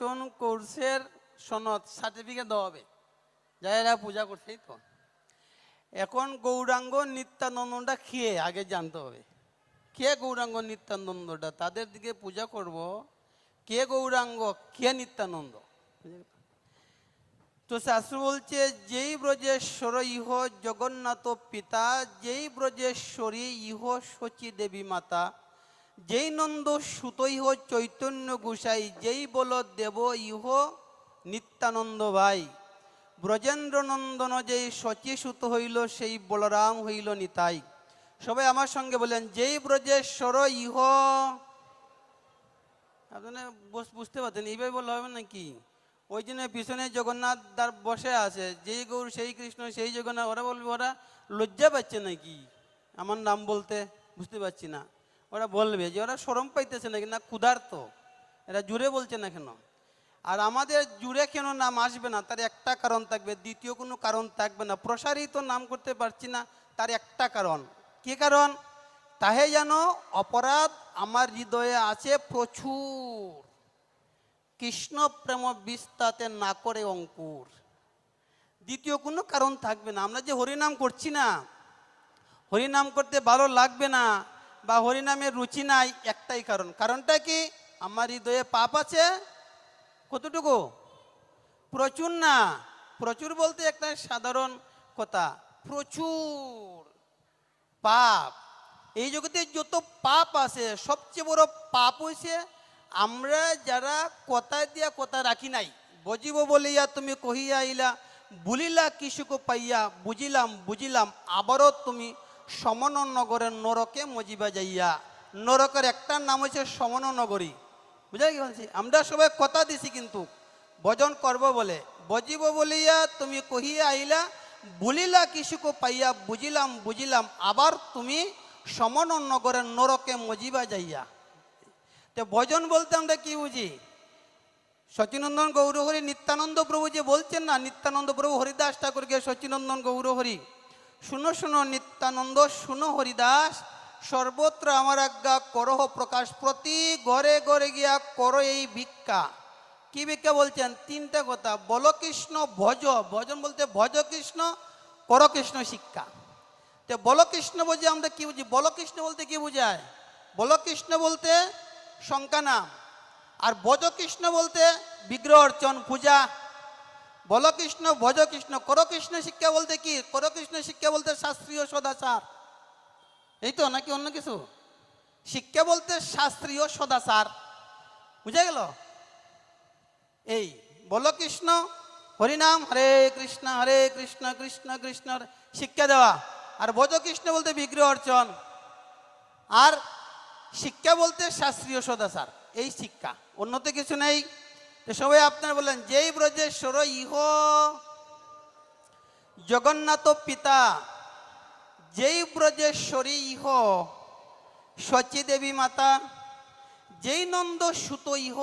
প্রবচন কোর্সের সনদ সার্টিফিকেট দেওয়া হবে। যারা পূজা করছেই তো। এখন গৌরাঙ্গ নিত্যানন্দটা খেয়ে আগে জানতে হবে। কে গৌরাঙ্গ নিত্যানন্দটা? তাদের দিকে পূজা করব। কে গৌরাঙ্গ? কে নিত্যানন্দ? তো শাস্ত্র বলছে, যেই ব্রজেশ্বর ইহ জগন্নাথ পিতা, যেই ব্রজেশ্বরী ইহ শচী দেবী মাতা যেই নন্দ সুত ইহ চৈতন্য গোসাই, যেই বল দেব ইহ নিত্যানন্দ ভাই। ব্রজেন্দ্র নন্দন যেই শচী সুত হইল, সেই বলরাম হইল নিতাই। সবাই আমার সঙ্গে বলেন, যেই ব্রজেশ্বর ইহ। আপনারা বুঝতে পারছেন, এইভাবে বলা হবে নাকি? ওই জন্য পিছনে জগন্নাথ দার বসে আছে, যেই গৌর, সেই কৃষ্ণ, সেই জগন্নাথ, ওরা বলবে, ওরা লজ্জা পাচ্ছে নাকি? আমার নাম বলতে বুঝতে পারছি না। ওরা বলবে যে ওরা সরম পাইতেছে নাকি? না, ক্ষুধার্ত। এরা জুড়ে বলছে না কেন? আর আমাদের জুড়ে কেন নাম আসবে না? তার একটা কারণ থাকবে, দ্বিতীয় কোনো কারণ থাকবে না। প্রসারিত নাম করতে পারছি না, তার একটা কারণ। কি কারণ? তাহে যেন অপরাধ আমার হৃদয়ে আছে প্রচুর। কৃষ্ণ প্রেম বিস্তাতে না করে অঙ্কুর। দ্বিতীয় কোনো কারণ থাকবে না। আমরা যে হরিনাম করছি না, হরিনাম করতে ভালো লাগবে না। বা হরিনামের রুচি নাই একটাই কারণ। কারণটা কি? আমার হৃদয়ে পাপ আছে? কতটুকু? প্রচুর না। প্রচুর বলতে একটা সাধারণ কথা। প্রচুর পাপ। এই জগতে যত পাপ আছে, সবচেয়ে বড় পাপ হয়েছে আমরা যারা কথা দিয়া কথা রাখি নাই, বজিব বলিয়া তুমি কহিয়া আইলা, বুলিলা কিশুক পাইয়া, বুঝিলাম বুঝিলাম, আবারও তুমি সমন নগরের নরকে মজিবা যাইয়া। নরকের একটা নাম হচ্ছে সমন নগরী বুঝা কি বলছি আমরা সবাই কথা দিছি কিন্তু। ভজন করব বলে। বজিব বলিয়া তুমি কহিয়া আইলা, বলিলা কিছুক পাইয়া, বুঝিলাম বুঝিলাম, আবার তুমি সমন নগরের নরকে মজিবা যাইয়া। তো ভজন বলতে আমরা কি বুঝি? সচিনন্দন গৌরহরি নিত্যানন্দ প্রভু যে বলছেন না, নিত্যানন্দ প্রভু হরিদাস ঠাকুরকে সচিনন্দন গৌরহরি শুনো শুনো, নিত্যানন্দ, শুনো, হরিদাস। সর্বত্র আমার আজ্ঞা করহ প্রকাশ। প্রতি ঘরে ঘরে গিয়া করো এই ভিক্ষা। কি ভিক্ষা বলছেন? তিনটা কথা। বল কৃষ্ণ ভজ। ভজন বলতে ভজ কৃষ্ণ কর কৃষ্ণ শিক্ষা। তো বল কৃষ্ণ বলছে আমরা কি বুঝি? বল কৃষ্ণ বলতে কি বোঝায়? বল কৃষ্ণ বলতে শঙ্কা নাম আর ভজ কৃষ্ণ বলতে বিগ্রহ অর্চন, পূজা। বল কৃষ্ণ, ভজ কৃষ্ণ, কর কৃষ্ণ শিক্ষা বলতে কি? কর কৃষ্ণ শিক্ষা বলতে শাস্ত্রীয় সদাচার। এই তো নাকি অন্য কিছু? শিক্ষা বলতে শাস্ত্রীয় সদাচার। বুঝে গেল? এই, বল কৃষ্ণ, হরিনাম, হরে কৃষ্ণ হরে কৃষ্ণ কৃষ্ণ কৃষ্ণ, শিক্ষা দেওয়া। আর ভজ কৃষ্ণ বলতে বিগ্রহ অর্চন। আর শিক্ষা বলতে শাস্ত্রীয় সদাচার। এই শিক্ষা অন্য তো কিছু নেই। তো সবাই আপনারা বললেন, যেই ব্রজেশ্বর ইহ জগন্নাথ পিতা, যেই ব্রজেশ্বরী ইহ শচী দেবী মাতা, যেই নন্দ সুত ইহ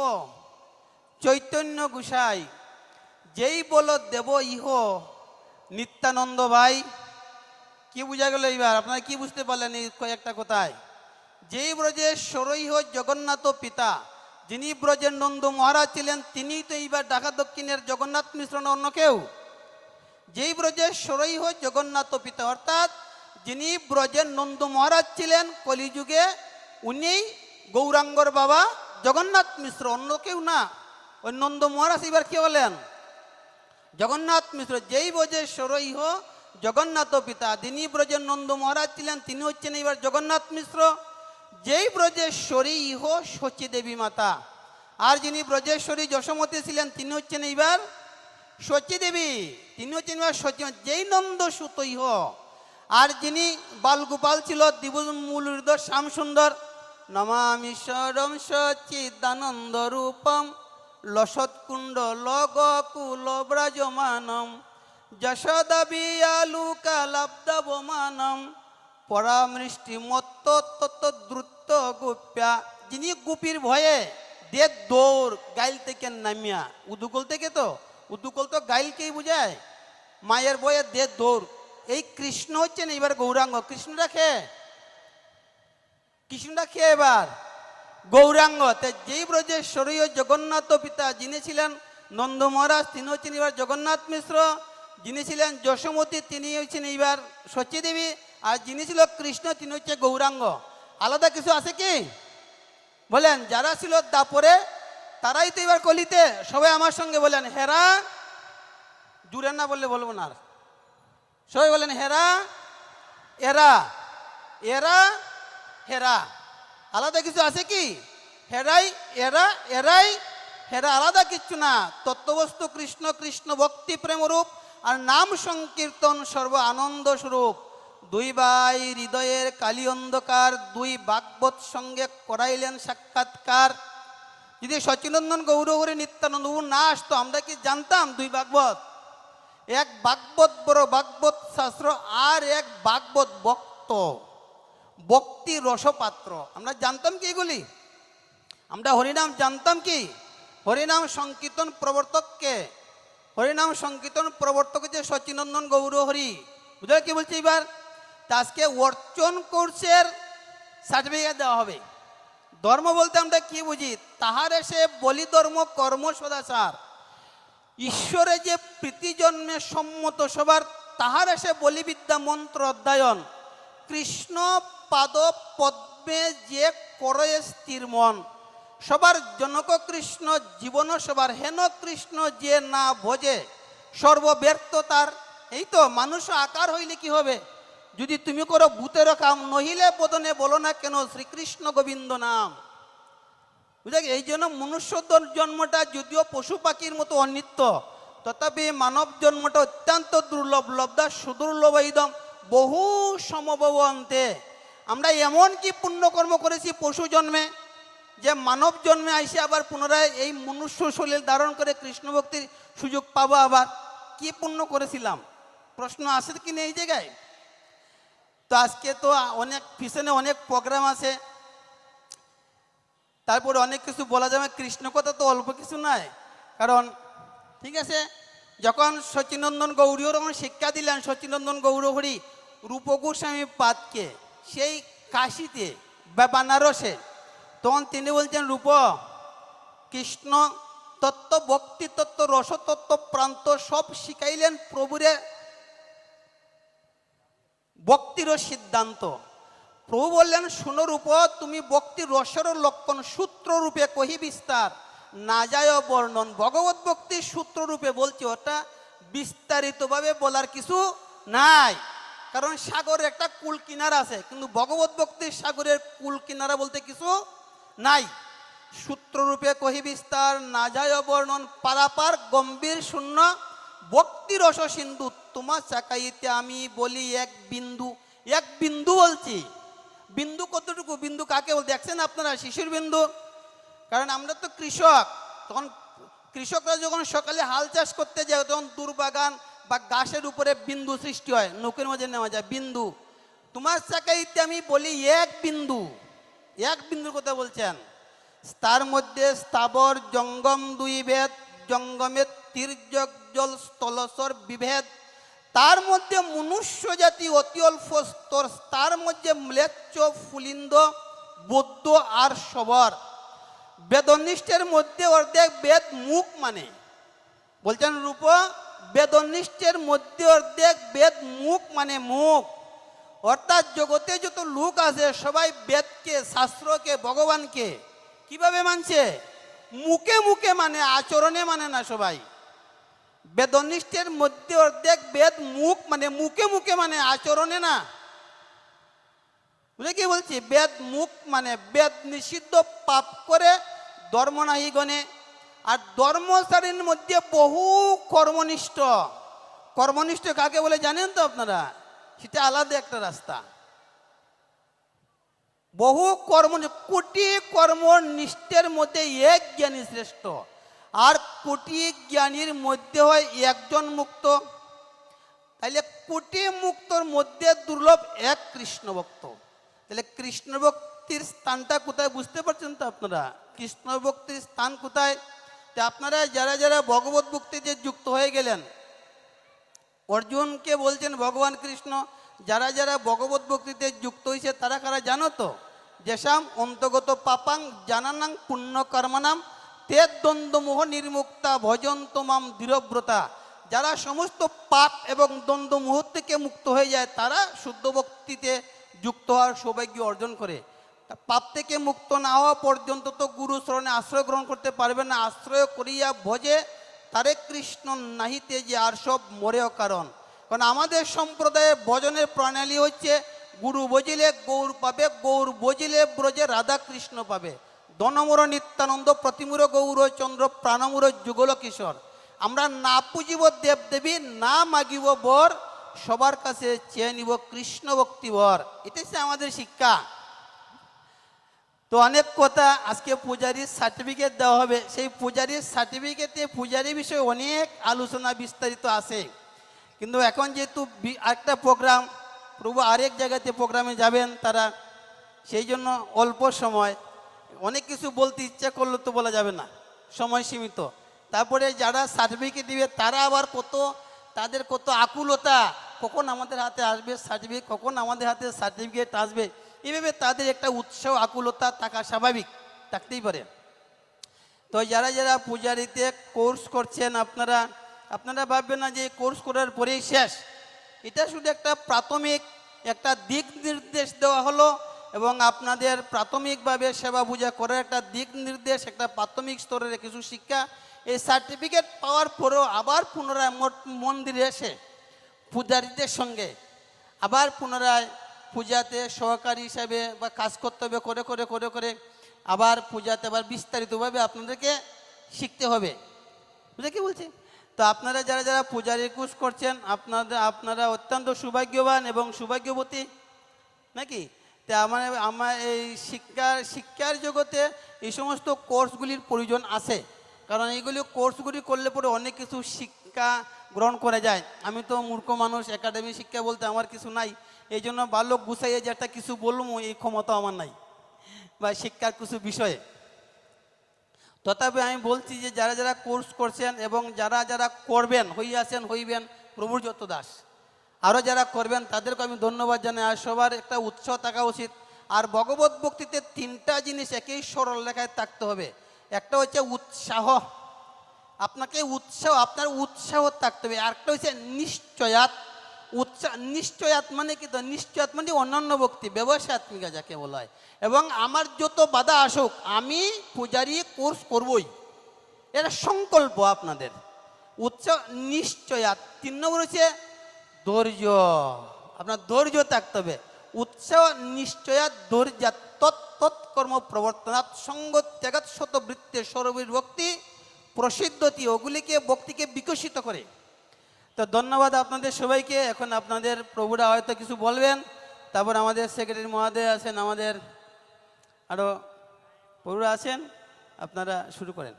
চৈতন্য গোসাই, যেই বল দেব ইহ নিত্যানন্দ ভাই। কি বোঝা গেল এইবার? আপনারা কি বুঝতে পারলেন এই কয়েকটা কোথায়? যেই ব্রজের সরৈহ জগন্নাথ পিতা যিনি ব্রজের নন্দ মহারাজ ছিলেন, তিনিই তো এইবার ঢাকা দক্ষিণের জগন্নাথ মিশ্র অন্য কেউ। যেই ব্রজের সরৈহ জগন্নাথ পিতা, অর্থাৎ যিনি ব্রজের নন্দ মহারাজ ছিলেন কলিযুগে উনি গৌরাঙ্গর বাবা জগন্নাথ মিশ্র, অন্য কেউ না। ওই নন্দ মহারাজ এবার কে বলেন জগন্নাথ মিশ্র। যেই ব্রজের সরৈহ জগন্নাথ পিতা, যিনি ব্রজের নন্দ মহারাজ ছিলেন, তিনি হচ্ছেন এবার জগন্নাথ মিশ্র। যেই ব্রজেশ্বরী ইহ শচী দেবী মাতা। আর যিনি ব্রজেশ্বরী যশোমতী ছিলেন, তিনি হচ্ছেন এইবার শচী দেবী। তিনি হচ্ছেন এবার শচী যেই নন্দ সুত ইহ। আর যিনি বালগোপাল ছিল হৃদয় শ্যাম সুন্দর নমামি স্বরম সচিদানন্দ রূপম। লসৎকুণ্ড লগ কুল ব্রজমানম। যশোদা বিয়ালু কালাব্দবমানম। পরামৃষ্টি মত্ত তত্ত দ্রুত গোপ্যা। যিনি গুপির ভয়ে দে দৌড় গাইল থেকে নামিয়া, উদুকল থেকে তো, উদুকল তো গাইলকেই বুঝায়, মায়ের বয়ে দে দৌড়। এই কৃষ্ণ হচ্ছেন এবার গৌরাঙ্গ। কৃষ্ণটা খেয়ে কৃষ্ণটা খেয়ে এবার? গৌরাঙ্গ। তে যেই ব্রজের শরীয় জগন্নাথ পিতা যিনি ছিলেন, নন্দ মহারাজ তিনি হচ্ছেন এবার জগন্নাথ মিশ্র। যিনি ছিলেন যশোমতী, তিনি হচ্ছেন এইবার সচীদেবী আর যিনি ছিল কৃষ্ণ, তিনি হচ্ছে গৌরাঙ্গ। আলাদা কিছু আছে কি? বলেন, যারা ছিল দাপরে, তারাই তো এবার কলিতে। সবাই আমার সঙ্গে বলেন, হেরা জুড়ে না বললে বলব না সবাই বলেন, হেরা, এরা এরা, হেরা। আলাদা কিছু আছে কি? হেরাই, এরা, এরাই, হেরা। আলাদা কিচ্ছু না। তত্ত্ববস্তু কৃষ্ণ কৃষ্ণ ভক্তি প্রেমরূপ, আর নাম সংকীর্তন সর্ব আনন্দ স্বরূপ। দুই ভাই হৃদয়ের কালি অন্ধকার, দুই বাগবত সঙ্গে করাইলেন সাক্ষাৎকার। যদি সচিনন্দন গৌরহরি নিত্যানন্দ না আসতো, আমরা কি জানতাম দুই বাগবত এক বাগবত বড় বাগবত শাস্ত্র আর এক বাগবত বক্ত বক্তি রসপাত্র। আমরা জানতাম কি এগুলি? আমরা হরিনাম জানতাম কি? হরিনাম সংকীর্তন প্রবর্তককে। হরিনাম সংকীর্তন প্রবর্তক যে সচিনন্দন গৌরহরি। বুঝলে কি বলছি এবার? তা আজকে অর্চন কোর্সের সার্টিফিকেট দেওয়া হবে। ধর্ম বলতে আমরা কি বুঝি? তাহার এসে বলি ধর্ম কর্ম সদাচার ঈশ্বরে যে প্রীতি জন্মে সম্মত সবার, তাহার এসে বলিবিদ্যা মন্ত্র অধ্যয়ন। কৃষ্ণ পাদ পদ্মে যে করে স্থির মন, সবার জনক কৃষ্ণ, জীবন সবার হেন কৃষ্ণ যে না ভোজে সর্বব্যর্থ তার এই তো মানুষ আকার হইলে কি হবে? যদি তুমি করো ভূতের কাম, নহিলে বদনে বলো না কেন, শ্রীকৃষ্ণ গোবিন্দ নাম। বুঝলে এই জন্য মনুষ্য জন্মটা যদিও পশু পাখির মতো অনিত্য, তথাপি মানব জন্মটা অত্যন্ত দুর্লভ, লব্ধা, সুদুর্লভ একদম বহু সমবব অন্তে। আমরা এমন কি পুণ্যকর্ম করেছি পশু জন্মে, যে মানব জন্মে আইসে আবার পুনরায় এই মনুষ্য শরীর ধারণ করে কৃষ্ণ ভক্তির সুযোগ পাবো আবার? কি পুণ্য করেছিলাম? প্রশ্ন আসে কি নেই এই জায়গায়? তো আজকে তো অনেক পিছনে অনেক প্রোগ্রাম আছে। তারপরে অনেক কিছু বলা যাবে, কৃষ্ণ কথা তো অল্প কিছু নয়। কারণ, ঠিক আছে, যখন সচিনন্দন গৌরীও যখন শিক্ষা দিলেন, সচিনন্দন গৌরহরি রূপগোস্বামী পাদকে সেই কাশিতে বা বানারসে, তখন তিনি বলছেন, রূপ, কৃষ্ণ তত্ত্ব, ভক্তি তত্ত্ব, রসতত্ত্ব, প্রান্ত সব শিখাইলেন প্রভুরে ভক্তির সিদ্ধান্ত। প্রভু বললেন, শুনো রূপ তুমি ভক্তি রসের লক্ষণ সূত্ররূপে কহি বিস্তার। না যায় বর্ণন, ভগবত ভক্তির সূত্ররূপে বলছি, ওটা বিস্তারিতভাবে বলার কিছু নাই। কারণ সাগরের একটা কুল কিনারা আছে, কিন্তু ভগবত ভক্তির সাগরের কুল কিনারা বলতে কিছু নাই। সূত্ররূপে কহি বিস্তার, না যায় বর্ণন, পারাপার গম্ভীর শূন্য ভক্তি রস সিন্ধু তোমার চাকাইতে আমি বলি এক বিন্দু এক বিন্দু বলছি। বিন্দু কতটুকু? বিন্দু কাকে বল দেখছেন আপনারা শিশুর বিন্দু? কারণ আমরা তো কৃষক, তখন কৃষকরা যখন সকালে হাল চাষ করতে যায়, তখন দুর্বাগান বা গাছের উপরে বিন্দু সৃষ্টি হয়, নৌকের মাঝে নেওয়া যায়, বিন্দু। তোমার চাকাইতে আমি বলি এক বিন্দু। এক বিন্দুর কথা বলছেন। তার মধ্যে স্থাবর জঙ্গম দুই ভেদ জঙ্গমের তীর্যক জল স্থলসর বিভেদ। তার মধ্যে মনুষ্য জাতি অতি অল্প স্তর, তার মধ্যে ম্লেচ্ছ, ফুলিন্দ, বৌদ্ধ আর সবর। বেদনিষ্ঠের মধ্যে অর্ধেক বেদ মুখ মানে। বলছেন রূপ, বেদনিষ্ঠের মধ্যে অর্ধেক বেদ মুখ মানে মুখ। অর্থাৎ জগতে যত লোক আছে, সবাই বেদকে, শাস্ত্রকে, ভগবানকে কীভাবে মানছে? মুখে মুখে মানে আচরণে মানে না সবাই। বেদনিষ্ঠের মধ্যে অর্ধেক বেদ মুখ মানে মুখে মুখে মানে আচরণে না। বুঝলে কি বলছি? বেদ মুখ মানে বেদ নিষিদ্ধ পাপ করে ধর্ম নাহি গণে। আর ধর্মচারীর মধ্যে বহু কর্মনিষ্ঠ। কর্মনিষ্ঠ কাকে বলে জানেন তো আপনারা? সেটা আলাদা একটা রাস্তা। বহু কর্ম, কোটি কর্ম নিষ্ঠের মধ্যে এক জ্ঞানী শ্রেষ্ঠ। আর কোটি জ্ঞানীর মধ্যে হয় একজন মুক্ত। তাহলে কোটি মুক্তর মধ্যে দুর্লভ এক কৃষ্ণ ভক্ত তাহলে কৃষ্ণ ভক্তির স্থানটা কোথায় বুঝতে পারছেন তো আপনারা? কৃষ্ণ ভক্তির স্থান কোথায়? তা আপনারা যারা যারা ভগবত ভক্তিতে যুক্ত হয়ে গেলেন, অর্জুনকে বলছেন, ভগবান কৃষ্ণ, যারা যারা ভগবত ভক্তিতে যুক্ত হয়েছে তারা কারা জানো তো? যেসাম অন্তগত পাপাং জানানাং পুণ্য কর্মনাম তে দ্বন্দ্বমোহ নির্মুক্তা ভজন্ত মাম দৃঢ়ব্রতা। যারা সমস্ত পাপ এবং দ্বন্দ্ব মোহ থেকে মুক্ত হয়ে যায়, তারা শুদ্ধ ভক্তিতে যুক্ত হওয়ার সৌভাগ্য অর্জন করে। পাপ থেকে মুক্ত না হওয়া পর্যন্ত তো গুরু শরণে আশ্রয় গ্রহণ করতে পারবে না। আশ্রয় করিয়া ভজে তারে কৃষ্ণ নাহিতে যে আর সব মরেও কারণ। কারণ আমাদের সম্প্রদায়ে ভজনের প্রণালী হচ্ছে, গুরু বজিলে গৌর পাবে, গৌর বজিলে ব্রজে রাধা কৃষ্ণ পাবে। দনমুর নিত্যানন্দ, প্রতিমূর গৌর, চন্দ্র প্রাণমূর যুগল কিশোর। আমরা না পুজিব দেবদেবী, না মাগিব বর, সবার কাছে চেয়ে নিব কৃষ্ণ ভক্তি বর। এটাই হচ্ছে আমাদের শিক্ষা। তো অনেক কথা আজকে পূজারীর সার্টিফিকেট দেওয়া হবে। সেই পূজারীর সার্টিফিকেটে পূজারী বিষয়ে অনেক আলোচনা বিস্তারিত আছে। কিন্তু এখন যেহেতু একটা প্রোগ্রাম প্রভু আরেক জায়গাতে প্রোগ্রামে যাবেন তারা, সেই জন্য অল্প সময়। অনেক কিছু বলতে ইচ্ছা করলে তো বলা যাবে না। সময় সীমিত। তারপরে যারা সার্টিফিকেট দিবে, তারা আবার কত, তাদের কত আকুলতা, কখন আমাদের হাতে আসবে সার্টিফিকেট কখন আমাদের হাতে সার্টিফিকেট আসবে, এভাবে তাদের একটা উৎসাহ, আকুলতা থাকা স্বাভাবিক, থাকতেই পারে। তো যারা যারা পূজারিতে কোর্স করছেন, আপনারা আপনারা ভাববেন না যে কোর্স করার পরেই শেষ। এটা শুধু একটা প্রাথমিক একটা দিক নির্দেশ দেওয়া হলো এবং আপনাদের প্রাথমিকভাবে সেবা পূজা করার একটা দিক নির্দেশ, একটা প্রাথমিক স্তরের কিছু শিক্ষা, এই সার্টিফিকেট পাওয়ার পরেও আবার পুনরায় মন্দিরে এসে পূজারীদের সঙ্গে আবার পুনরায় পূজাতে সহকারী হিসাবে বা কাজ করতে হবে, করে করে করে করে আবার পূজাতে আবার বিস্তারিতভাবে আপনাদেরকে শিখতে হবে। বুঝে কি বলছি? তো আপনারা যারা যারা পূজারি কোর্স করছেন আপনাদের আপনারা অত্যন্ত সৌভাগ্যবান এবং সৌভাগ্যবতী, নাকি? তা আমার আমার এই শিক্ষার শিক্ষার জগতে এই সমস্ত কোর্সগুলির প্রয়োজন আছে। কারণ এইগুলি কোর্সগুলি করলে পরে অনেক কিছু শিক্ষা গ্রহণ করা যায়। আমি তো মূর্খ মানুষ, একাডেমি শিক্ষা বলতে আমার কিছু নাই। এই জন্য বালক গুছাইয়ে যে একটা কিছু বলব, এই ক্ষমতা আমার নাই। বা শিক্ষার কিছু বিষয়ে। তথাপি আমি বলছি যে যারা যারা কোর্স করছেন এবং যারা যারা করবেন, হইয়াছেন, হইবেন প্রভুর যত দাস আরও যারা করবেন, তাদেরকে আমি ধন্যবাদ জানাই। আর সবার একটা উৎসাহ থাকা উচিত। আর ভগবত ভক্তিতে তিনটা জিনিস একই সরল লেখায় থাকতে হবে। একটা হচ্ছে উৎসাহ। আপনাকে উৎসাহ, আপনার উৎসাহ থাকতে হবে। আরেকটা হচ্ছে নিশ্চয়াত। উৎসাহ নিশ্চয়াত মানে কি তো? নিশ্চয়াত মানে অন্যান্য ভক্তি ব্যবসায়ত্মিকা যাকে বলা হয়। এবং আমার যত বাধা আসুক, আমি পূজারি কোর্স করবই। এটা সংকল্প আপনাদের। উৎসাহ নিশ্চয়াত। তিন নম্বর হচ্ছে ধৈর্য। আপনার ধৈর্য থাকতে হবে। উৎসাহ নিশ্চয়াত ধৈর্য তৎকর্ম প্রবর্তনাৎ সঙ্গ ত্যাগাত শত বৃত্তের সরবীর ভক্তি প্রসিদ্ধতি ওগুলিকে, ভক্তিকে বিকশিত করে। তো ধন্যবাদ আপনাদের সবাইকে। এখন আপনাদের প্রভুরা হয়তো কিছু বলবেন। তারপর আমাদের সেক্রেটারি মহোদয় আছেন, আমাদের আরও প্রভুরা আছেন, আপনারা শুরু করেন।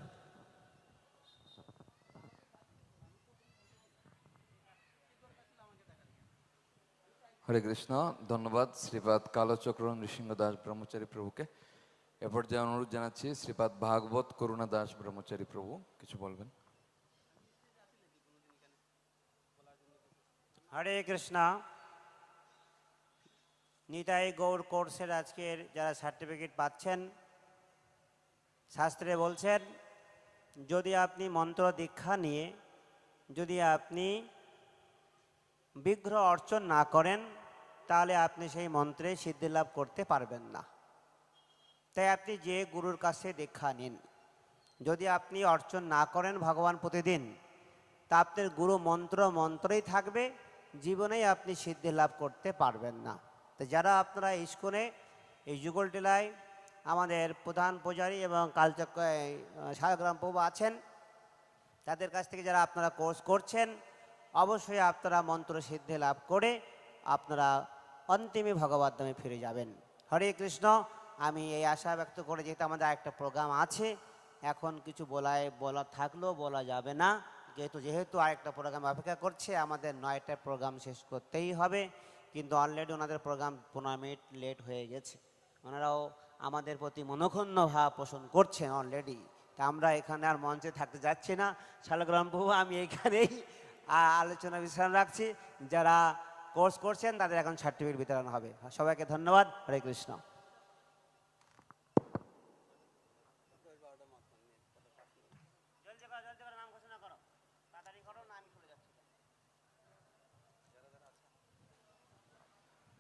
হরে কৃষ্ণ, ধন্যবাদ শ্রীপাদ কালচক্র নৃসিংহ দাস ব্রহ্মচারী প্রভুকে। এ পর্যায়ে অনুরোধ জানাচ্ছি শ্রীপাদ ভাগবত করুণা দাস ব্রহ্মচারী প্রভু, কিছু বলবেন? হরে কৃষ্ণা। নিতাই গৌর কোর্সের আজকের যারা সার্টিফিকেট পাচ্ছেন, শাস্ত্রে বলছেন, যদি আপনি মন্ত্র দীক্ষা নিয়ে, যদি আপনি বিগ্রহ অর্চন না করেন, তাহলে আপনি সেই মন্ত্রে সিদ্ধি লাভ করতে পারবেন না। তাই আপনি যে গুরুর কাছে দীক্ষা নিন। যদি আপনি অর্চন না করেন ভগবান প্রতিদিন, তা আপনার গুরু মন্ত্র মন্ত্রই থাকবে, জীবনেই আপনি সিদ্ধি লাভ করতে পারবেন না। তো যারা আপনারা ইস্কনে এই যুগল টিলায় আমাদের প্রধান পূজারী এবং কালচক্র শালগ্রাম প্রভু আছেন, তাদের কাছ থেকে যারা আপনারা কোর্স করছেন অবশ্যই আপনারা মন্ত্র সিদ্ধি লাভ করে আপনারা অন্তিমে ভগবত ধামে ফিরে যাবেন। হরে কৃষ্ণ, আমি এই আশা ব্যক্ত করে যেহেতু আমাদের একটা প্রোগ্রাম আছে, এখন কিছু বলায় বলা থাকলেও বলা যাবে না। যেহেতু যেহেতু আরেকটা প্রোগ্রাম অপেক্ষা করছে, আমাদের নয়টা প্রোগ্রাম শেষ করতেই হবে, কিন্তু অলরেডি ওনাদের প্রোগ্রাম পনেরো মিনিট লেট হয়ে গেছে। ওনারাও আমাদের প্রতি মনক্ষুণ্ণ ভাব পোষণ করছেন অলরেডি তা আমরা এখানে আর মঞ্চে থাকতে যাচ্ছি না। শালগ্রাম প্রভু আমি এখানেই আলোচনা বিশ্রাম রাখছি। যারা কোর্স করছেন, তাদের এখন সার্টিফিকেট বিতরণ হবে। সবাইকে ধন্যবাদ। হরে কৃষ্ণ।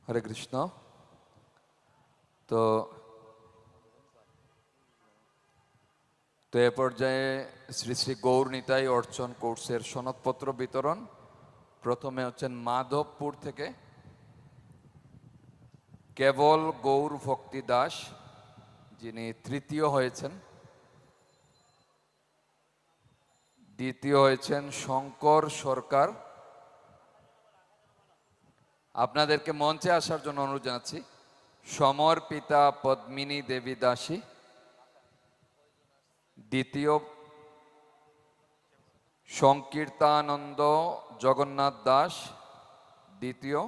হরে কৃষ্ণ। তো তো এ পর্যায়ে শ্রী শ্রী গৌর নিতাই অর্চন কোর্সের সনদপত্র বিতরণ। প্রথমে হচ্ছেন মাধবপুর থেকে। কেবল গৌর ভক্তি দাস, যিনি তৃতীয় হয়েছেন। দ্বিতীয় হয়েছেন শঙ্কর সরকার। আপনাদেরকে মঞ্চে আসার জন্য অনুরোধ জানাচ্ছি। সমর পিতা পদ্মিনী দেবী দাসী। দ্বিতীয় সংকীর্তানন্দ জগন্নাথ দাস, দ্বিতীয়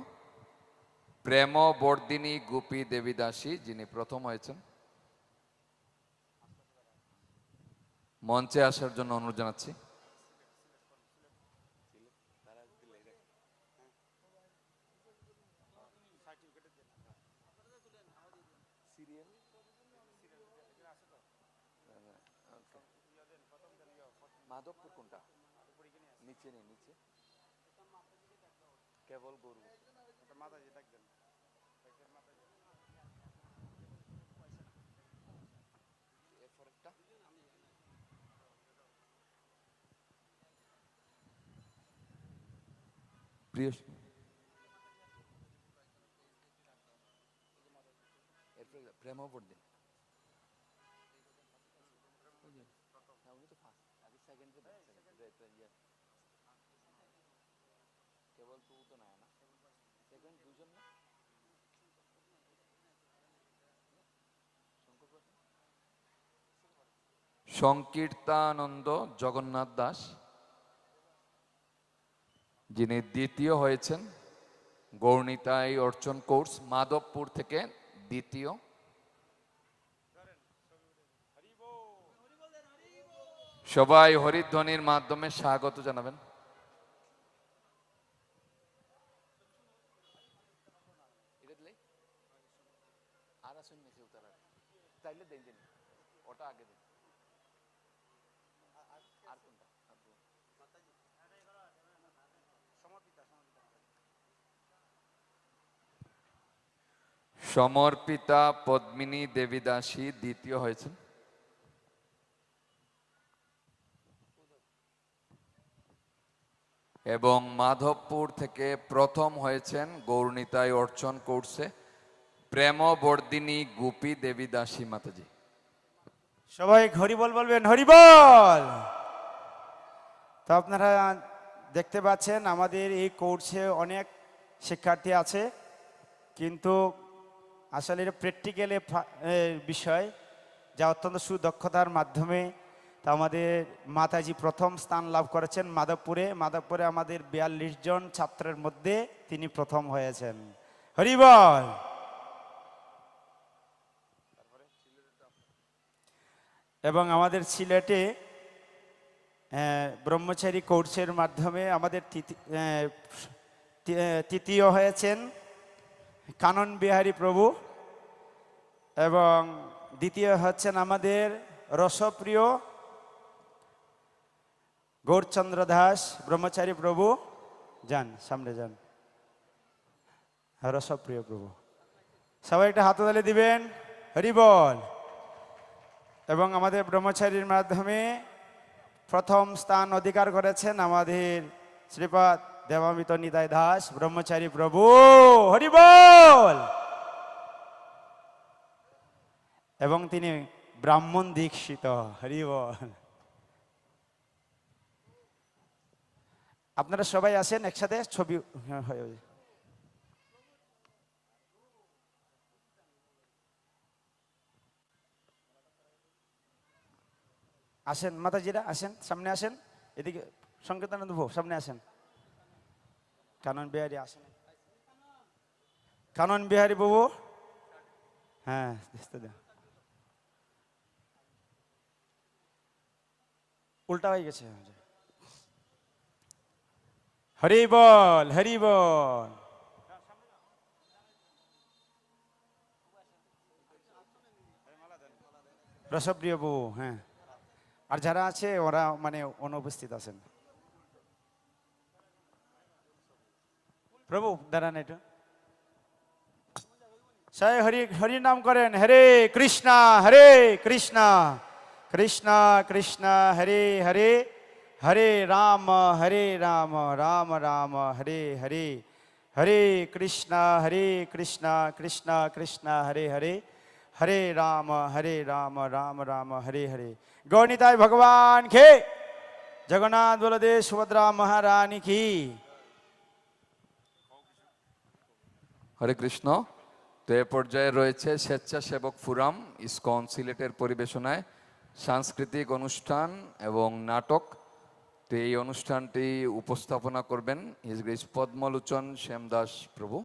প্রেম বর্দিনী গোপী দেবী দাসী যিনি প্রথম হয়েছেন। মঞ্চে আসার জন্য অনুরোধ জানাচ্ছি। নিচে কেবল গরু। এরপরেরটা? প্রিয় এরপরে প্রেমবর্দিনী হ্যাঁ উনি তো ফার্স্ট আগে সেকেন্ড যে সেকেন্ড ইয়ে কেবল টু তো নাই না? সেকেন্ড দুজন না সংকীর্তানন্দ জগন্নাথ দাস, যিনি দ্বিতীয় হয়েছেন গৌরনীতাই অর্চন কোর্স, মাধবপুর থেকে দ্বিতীয়। সবাই হরিধ্বনির মাধ্যমে স্বাগত জানাবেন আর আসুন নিচে উতারার তাইলে দেন দিন ওটা আগে দিন আর কোনটা আর কোন? সমর্পিতা পদ্মিনী দেবী দাসী দ্বিতীয় হয়েছেন। এবং মাধবপুর থেকে প্রথম হয়েছেন গৌরনীতায় অর্চন কোর্সে প্রেমবর্দিনী গোপী দেবী দাসী মাতাজি। সবাই হরিবল বলবেন হরিবল তো আপনারা দেখতে পাচ্ছেন, আমাদের এই কোর্সে অনেক শিক্ষার্থী আছে, কিন্তু আসলে এটা প্র্যাকটিক্যালে বিষয়, যা অত্যন্ত সুদক্ষতার মাধ্যমে তা আমাদের মাতাজি প্রথম স্থান লাভ করেছেন মাধবপুরে। মাধবপুরে আমাদের বিয়াল্লিশ জন ছাত্রের মধ্যে তিনি প্রথম হয়েছেন। হরিবল এবং আমাদের সিলেটে ব্রহ্মচারী কোর্সের মাধ্যমে আমাদের তৃতীয় হয়েছেন। কানন বিহারী প্রভু। এবং দ্বিতীয় হচ্ছেন আমাদের রসপ্রিয় গৌরচন্দ্র দাস, ব্রহ্মচারী প্রভু। যান, সামনে যান। রসপ্রিয় প্রভু। সবাই একটা হাততালি দিবেন। হরিবল এবং আমাদের ব্রহ্মচারীর মাধ্যমে প্রথম স্থান অধিকার করেছেন আমাদের শ্রীপাদ দেবামিত নিতাই দাস ব্রহ্মচারী প্রভু হরিবল এবং তিনি ব্রাহ্মণ দীক্ষিত হরিবল আপনারা সবাই আসেন একসাথে ছবি হ্যাঁ, হয়। আসেন মাতাজিরা আসেন সামনে আসেন এদিকে সংকেতানন্দ ভো সামনে আসেন। কানন বিহারী আসেন। কানন বিহারী বাবু? হ্যাঁ। উল্টা হয়ে গেছে। হরি বল হরি বল। রসপ্রিয় বাবু হ্যাঁ। আর যারা আছে, ওরা মানে অনুপস্থিত আছেন। প্রভু, দাঁড়ান এটা সবাই হরি হরি নাম করেন, হরে কৃষ্ণা হরে কৃষ্ণা। কৃষ্ণা কৃষ্ণা, হরে হরে হরে রাম হরে রাম রাম রাম, হরে হরে। হরে কৃষ্ণা হরে কৃষ্ণা কৃষ্ণা কৃষ্ণা, হরে হরে। হরে রাম হরে রাম রাম রাম, হরে হরে। গৌনিতায় ভগবান খে জগন্নাথ বলদেব সুভদ্রা মহারানী কি? হরে কৃষ্ণ। তো এ পর্যায়ে রয়েছে স্বেচ্ছাসেবক ফুরাম ইসকন সিলেটের পরিবেশনায় সাংস্কৃতিক অনুষ্ঠান এবং নাটক। তো এই অনুষ্ঠানটি উপস্থাপনা করবেন হিজগ্রিস পদ্মলোচন শ্যামদাস প্রভু।